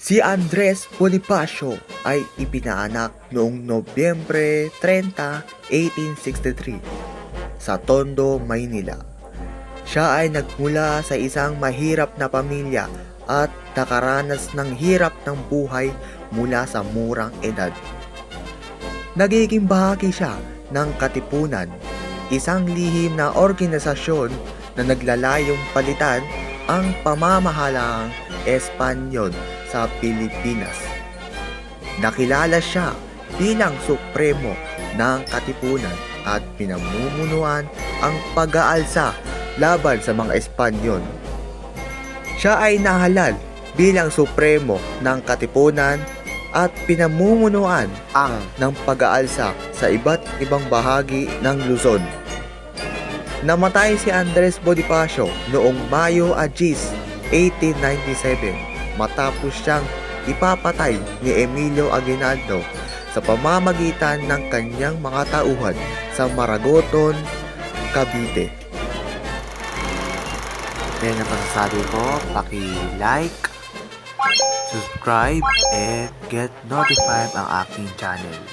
Si Andres Bonifacio ay ipinaanak noong Nobyembre 30, 1863 sa Tondo, Maynila. Siya ay nagmula sa isang mahirap na pamilya at nakaranas ng hirap ng buhay mula sa murang edad. Nagiging bahagi siya ng Katipunan, isang lihim na organisasyon na naglalayong palitan ang pamamahalaang Espanyol sa Pilipinas. Nakilala siya bilang supremo ng Katipunan at pinamumunuan ang pag-aalsa laban sa mga Espanyol. Siya ay nahalal bilang supremo ng Katipunan at pinamumunuan ang ng pag-aalsa sa iba't ibang bahagi ng Luzon. Namatay si Andres Bonifacio noong Mayo Agis 1897 matapos siyang ipapatay ni Emilio Aguinaldo sa pamamagitan ng kanyang mga tauhan sa Maragoton, Cavite. Yan ang masasabi ko. Paki-like, subscribe, and get notified ang aking channel.